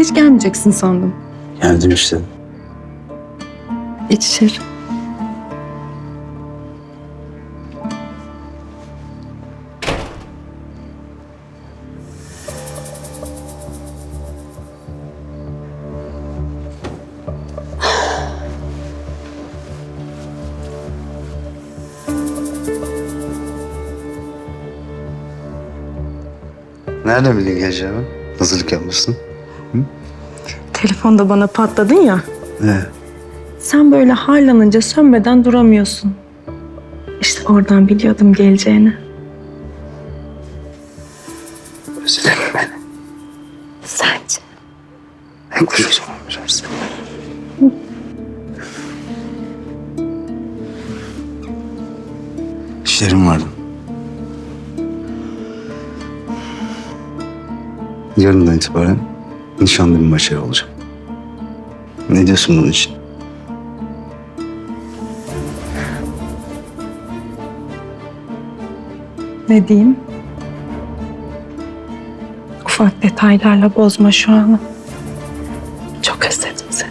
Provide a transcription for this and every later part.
Hiç gelmeyeceksin sandım. Geldim işte. İç içeri. Nereden bildin geleceğimi? Hazırlık yapmışsın. Telefonda bana patladın ya. Ne? Sen böyle harlanınca sönmeden duramıyorsun. İşte oradan biliyordum geleceğini. Özledin mi beni? Sence? En kuş o zaman biraz. İşlerim vardı. Yarından itibaren nişanlı bir maçaya olacağım. Ne diyorsun bunun için? Ne diyeyim? Ufak detaylarla bozma şu anı. Çok özledim seni.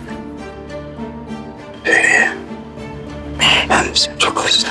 Ben de seni çok özledim.